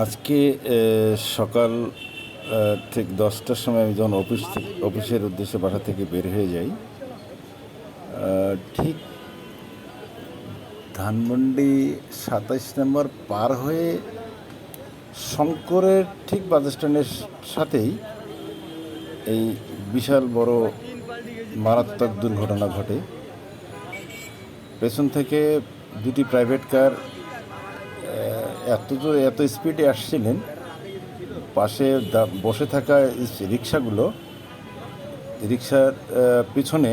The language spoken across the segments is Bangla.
আজকে সকাল ঠিক দশটার সময় আমি যখন অফিস অফিসের উদ্দেশ্যে বাসা থেকে বের হয়ে যাই ঠিক ধানমন্ডি সাতাইশ নম্বর পার হয়ে শঙ্করের ঠিক বাস স্ট্যান্ডের সাথেই এই বিশাল বড় মারাত্মক দুর্ঘটনা ঘটে। পেছন থেকে দুটি প্রাইভেট কার এত জোরে এত স্পিডে আসছিলেন, পাশে বসে থাকা রিক্সাগুলো, রিক্সার পিছনে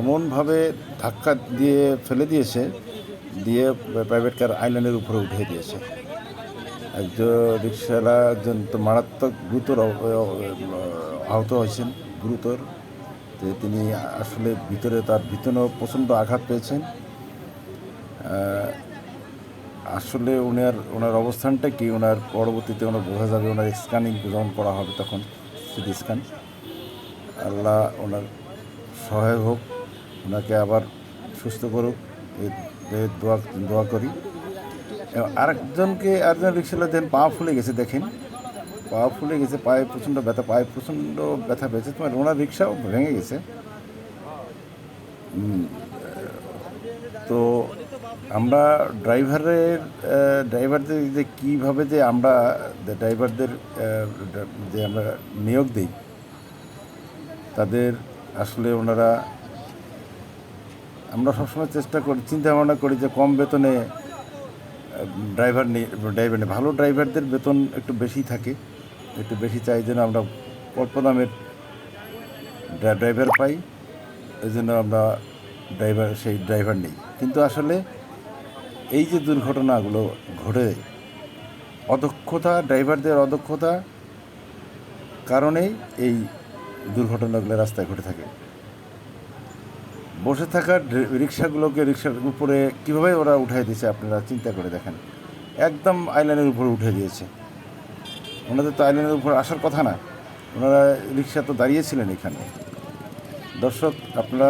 এমনভাবে ধাক্কা দিয়ে ফেলে দিয়েছে, দিয়ে প্রাইভেট কার আইল্যান্ডের উপরে উঠিয়ে দিয়েছে। একজন রিক্সাওয়ালা একজন তো মারাত্মক গুরুতর আহত হয়েছেন, গুরুতর। তো তিনি আসলে ভিতরে তার ভিতরেও প্রচণ্ড আঘাত পেয়েছেন। আসলে ওনার ওনার অবস্থানটা কি? ওনার পরবর্তীতে ওনার বোঝা যাবে ওনার স্ক্যানিং যখন করা হবে তখন সিটি স্ক্যান আল্লাহ ওনার সহায় হোক ওনাকে আবার সুস্থ করুক। দোয়া দোয়া করি। আরেকজনকে, আরেকজন রিক্সাওয়ালা দেন পা ফুলে গেছে, দেখেন। পা ফুলে গেছে, পায়ে প্রচণ্ড ব্যথা, পায়ে প্রচণ্ড ব্যথা পেয়েছে। তোমার ওনার রিক্সাও ভেঙে গেছে। তো আমরা ড্রাইভারের ড্রাইভারদের যে কীভাবে যে আমরা ড্রাইভারদের যে আমরা নিয়োগ দিই, তাদের আসলে ওনারা, আমরা সবসময় চেষ্টা করি চিন্তা ভাবনা করি যে কম বেতনে ড্রাইভার নিয়ে ড্রাইভার নিয়ে ভালো ড্রাইভারদের বেতন একটু বেশি থাকে, একটু বেশি চাই যেন আমরা অল্প দামের ড্রাইভার পাই, এই জন্য আমরা ড্রাইভার, সেই ড্রাইভার নেই। কিন্তু আসলে এই যে দুর্ঘটনাগুলো ঘটে, অদক্ষতা, ড্রাইভারদের অদক্ষতা কারণেই এই দুর্ঘটনাগুলো রাস্তায় ঘটে থাকে। বসে থাকা রিক্সাগুলোকে, রিক্সার উপরে কীভাবে ওরা উঠাই দিয়েছে আপনারা চিন্তা করে দেখেন। একদম আইল্যান্ডের উপরে উঠে দিয়েছে। ওনাদের তো আইল্যান্ডের উপর আসার কথা না। ওনারা রিক্সা তো দাঁড়িয়েছিলেন এখানে। দর্শক, আপনারা